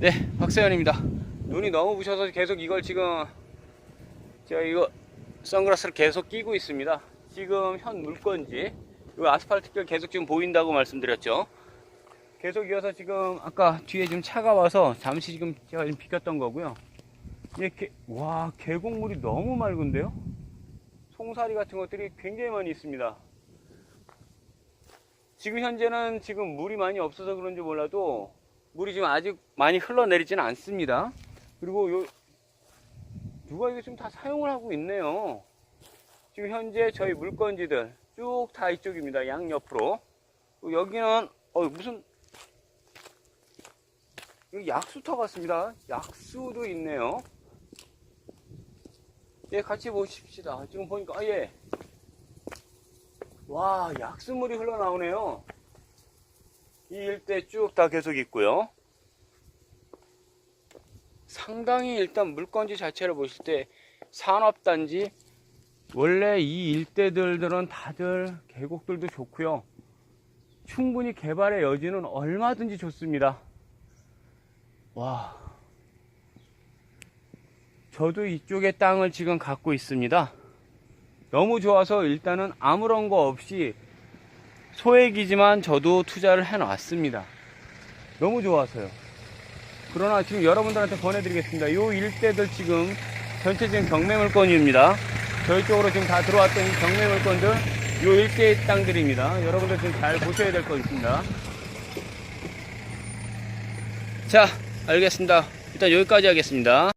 네, 박세현입니다. 눈이 너무 부셔서 계속 이걸 지금 제가 이거 선글라스를 계속 끼고 있습니다. 지금 현 물건지 이 아스팔트길 계속 지금 보인다고 말씀드렸죠. 계속 이어서 지금 아까 뒤에 좀 차가 와서 잠시 지금 제가 지금 비켰던 거고요. 이렇게 와 계곡물이 너무 맑은데요? 송사리 같은 것들이 굉장히 많이 있습니다. 지금 현재는 지금 물이 많이 없어서 그런지 몰라도 물이 지금 아직 많이 흘러내리지는 않습니다. 그리고 요 누가 이거 지금 다 사용을 하고 있네요. 지금 현재 저희 물건지들 쭉 다 이쪽입니다. 양 옆으로. 그리고 여기는 어 무슨 약수터 같습니다. 약수도 있네요. 예, 같이 보십시다. 지금 보니까 아 예. 와, 약수물이 흘러나오네요. 이 일대 쭉 다 계속 있고요. 상당히 일단 물건지 자체를 보실 때 산업단지 원래 이 일대들들은 다들 계곡들도 좋고요. 충분히 개발의 여지는 얼마든지 좋습니다. 와. 저도 이쪽에 땅을 지금 갖고 있습니다. 너무 좋아서 일단은 아무런 거 없이 소액이지만 저도 투자를 해놨습니다. 너무 좋아서요. 그러나 지금 여러분들한테 보내드리겠습니다. 이 일대들 지금 전체적인 경매물건입니다. 저희 쪽으로 지금 다 들어왔던 이 경매물건들 이 일대의 땅들입니다. 여러분들 지금 잘 보셔야 될 거 있습니다. 자, 알겠습니다. 일단 여기까지 하겠습니다.